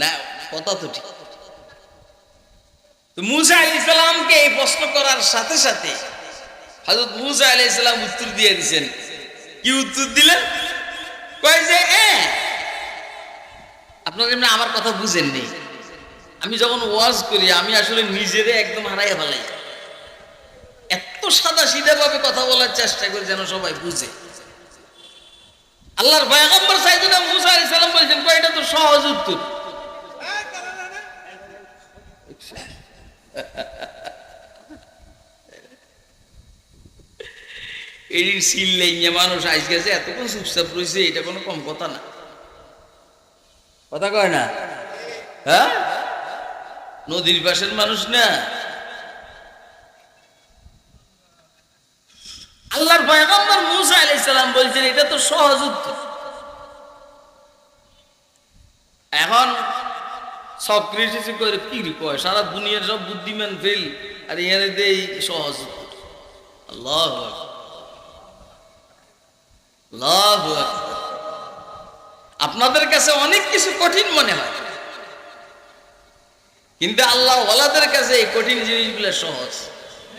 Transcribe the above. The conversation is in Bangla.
না, কথা তো ঠিক। আলি ইসলামকে এই প্রশ্ন করার সাথে সাথে আলি ইসলাম উত্তর দিয়ে দিছেন কি উত্তর দিলেন কয় যে আপনারা এমনি আমার কথা বুঝেননি। আমি যখন ওয়াজ করি, আমি আসলে নিজেরে একদম হারাই ফেলাই। সাদা সিধা ভাবে কথা বলার চেষ্টা করি যেন সবাই বুঝে। আল্লাহর পয়গম্বর সাইদুনা মুসা আলাইহিস সালাম বলেছেন, কয়, এটা তো সহজ উত্তর। সিল্লাইয়া মানুষ আইস গেছে এতক্ষণ চুপচাপ রয়েছে এটা কোনো কম কথা না। কথা কয় না? হ্যাঁ? নদীর পাশের মানুষ না? আল্লাহর পয়গম্বর মুসা আলাইহিস সালাম বলছেন, এটা তো সহজ উত্তর। এখন সক্রেটিস করে, কি কয়? সারা দুনিয়ার সব বুদ্ধিমান ফেল আর এখানে দেই সহজ উত্তর। আল্লাহ আল্লাহ আপনাদের কাছে অনেক কিছু কঠিন মনে হয়। কিন্তু আল্লাহ ওয়ালাদের কাছে এই কঠিন জিনিসগুলো সহজ।